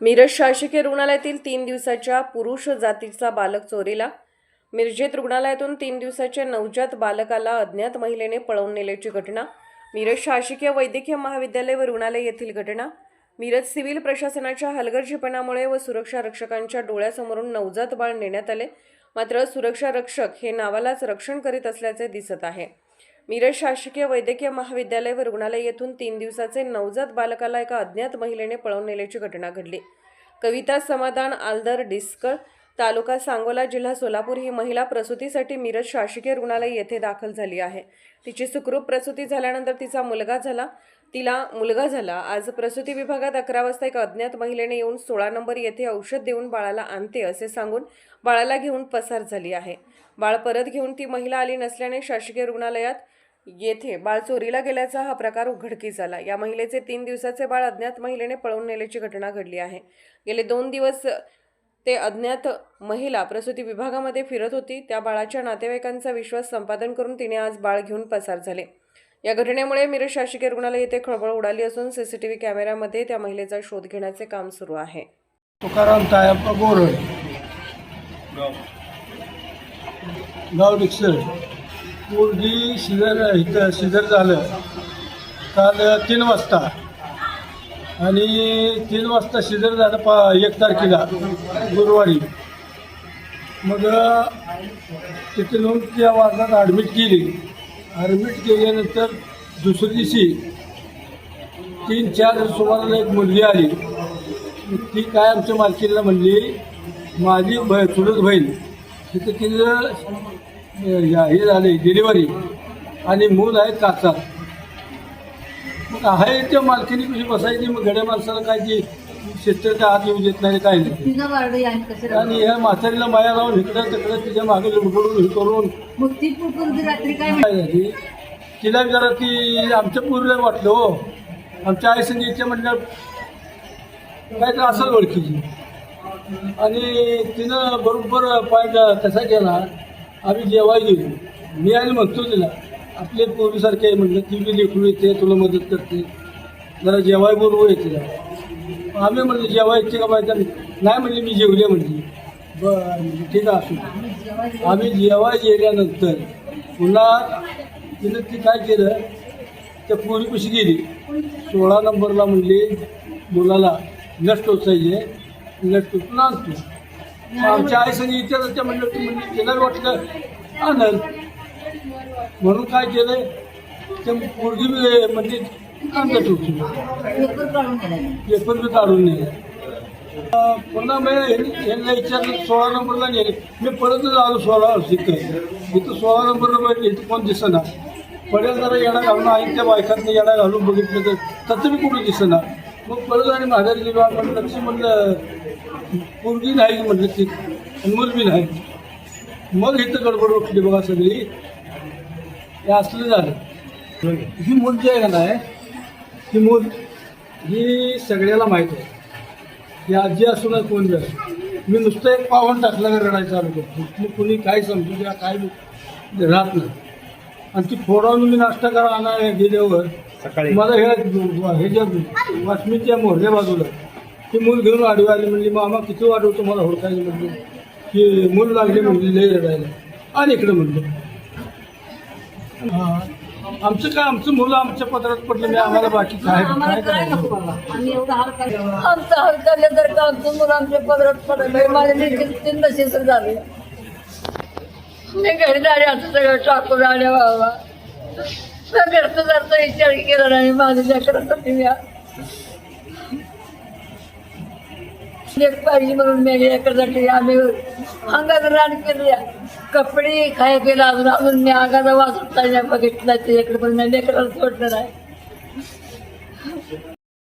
मिरज शासकीय रुग्णालयातील तीन दिवसाच्या पुरुष जातीचा बालक चोरीला. मिरजेत रुग्णालयातून तीन दिवसाच्या नवजात बालकाला अज्ञात महिलेने पळवून नेल्याची घटना. मिरज शासकीय वैद्यकीय महाविद्यालय व रुग्णालय येथील घटना. मिरज सिव्हिल प्रशासनाच्या हलगर्जीपणामुळे व सुरक्षा रक्षकांच्या डोळ्यासमोरून नवजात बाळ नेण्यात आले. मात्र सुरक्षा रक्षक हे नावालाच रक्षण करीत असल्याचे दिसत आहे. मिरज शासकीय वैद्यकीय महाविद्यालय व रुग्णालय येथून तीन दिवसाचे नवजात बालकाला एका अज्ञात महिलेने पळवून नेल्याची घटना घडली. कविता समाधान आलदर डिस्कळ तालुका सांगोला जिल्हा सोलापूर ही महिला प्रसूतीसाठी मिरज शासकीय रुग्णालय येथे दाखल झाली आहे. तिची सुखरूप प्रसूती झाल्यानंतर तिचा मुलगा झाला. तिला मुलगा झाला. आज प्रसूती विभागात अकरा वाजता एक अज्ञात महिलेने येऊन सोळा नंबर येथे औषध देऊन बाळाला आणते असे सांगून बाळाला घेऊन पसार झाली आहे. बाळ परत घेऊन ती महिला आली नसल्याने शासकीय रुग्णालयात येथे बाळ चोरीला गेल्याचा हा प्रकार उघडकीस आला. या महिलेचे तीन दिवसाचे बाळ अज्ञात महिलेने पळवून नेल्याची घटना घडली आहे. गेले दोन दिवस ते अज्ञात महिला प्रसूती विभागामध्ये फिरत होती. त्या बाळाच्या नातेवाईकांचा विश्वास संपादन करून तिने आज बाळ घेऊन पसार झाले. या घटनेमुळे मिरज शासकीय रुग्णालय येथे खळबळ उडाली असून सीसीटीव्ही कॅमेऱ्यामध्ये त्या महिलेचा शोध घेण्याचे काम सुरू आहे. तुकाराम साहेब गोरळ गाव डिक्सर पोरगी शिजर इथं शिजर झालं. काल तीन वाजता आणि तीन वाजता शिजर झालं पा एक तारखेला गुरुवारी. मग तिथे नेऊन त्या वार्डात ॲडमिट केली. ॲडमिट केल्यानंतर दुसऱ्या दिवशी तीन चार सुमाराला एक मुलगी आली. ती काय आमच्या मालकीला म्हणली माझी भ चुलत बहीण. तिथं तिचं हे झाली डिलिव्हरी आणि मूल आहे काचात मग आहे त्या मालकीने कशी बसायची? मग गड्या माणसाला काय ती शेतकऱ्याच्या हात येऊ देत नाही काय नाही. कसं आणि ह्या म्हातारीला माया लावून इकडं तिकडं तिच्यामागे लुडबुडून हे करून. मग ती कुठून ती रात्री काय काय झाली? तिला जरा ती आमच्या पूर्वीला वाटलं हो. आमच्या आई संगीतच्या म्हटलं काय तर असं ओळखीची. आणि तिनं बरोबर पॉईंट कसा केला? आम्ही जेवाय गेलो. मी आणि म्हणतो तिला आपले पूर्वीसारखे म्हणलं म्हटलं ती बी लेकरू येते तुला मदत करते. जरा जेवाय बरोबर येते तिला. आम्ही म्हणलं जेवाय येते का माहिती नाही म्हणली मी जेवले म्हणली. बरं म्हणजे ठीक आहे असू आम्ही जेवाय गेल्यानंतर पुन्हा तिनं ती काय केलं त्या पोरीपाशी गेली. सोळा नंबरला म्हणली मुलाला नष्ट टोचायचे. नष्ट टोचून आणतो. आमच्या आई संग विचारायच्या म्हणलं ती म्हणली तिला वाटलं आनंद म्हणून काय केलं ते पोरगी बी म्हणजे पेपर बी काढून अं, पुन्हा मी यांना विचारलं सोळा नंबरला नेले. मी परत आलो सोळा इथं. इथं सोळा नंबरला इथं कोण दिसेना. पडेल जरा येडा घालून आई त्या बायकातनं येडा घालून बघितलं तर. तसं मी कुठं दिसेना. मग परत आणि माघारी गेलो आपण लक्ष म्हणलं पोरगी नाही म्हटलं ती. मुलगी नाही. मग इथं गडबड उठली बघा सगळी. हे असलं झालं. ही मूल जी आहे का नाही ही मूल ही सगळ्याला माहीत आहे. ही आजी असू ना कोण बी असू. मी नुसतं एक पावन टाकलं का रडायला चालू करतो. मग कुणी काय समजू द्या काय राहत नाही. आणि ती फोडावून मी नाश्ता करा आणा गेल्यावर सकाळी. मला हे ह्याच्या वासमीच्या मोहऱ्या बाजूला ती मूल घेऊन आडवी आली म्हणली मामा किती वाढवतो मला हुडकायला? म्हणली की मूल लागली म्हणली लय रडायला. आणि इकडे म्हणलं हा. आमचं काय आमचं मुलं आमच्या पदरात पडलं नाही आम्हाला बाकी काय आम्हाला काय काय नको करायचं बाबा. आम्ही एवढा आमचा हाल तर का आमचं मुलं आमच्या पदरात पडलं. माझे देखील तीन नशेच झाले. मी घरी झाले असं सगळं टाकून आले बाबा. मी घरचं जरचा विचार केला नाही माझ्या लेकरासाठी मी एक पाहिजे म्हणून मी लेकरासाठी आम्ही अंगात रान केली. कपडे खाय केला अजून अजून मी अंगाचा वास बघितला ते इकडे पण मी लेकराला सोडलं नाही.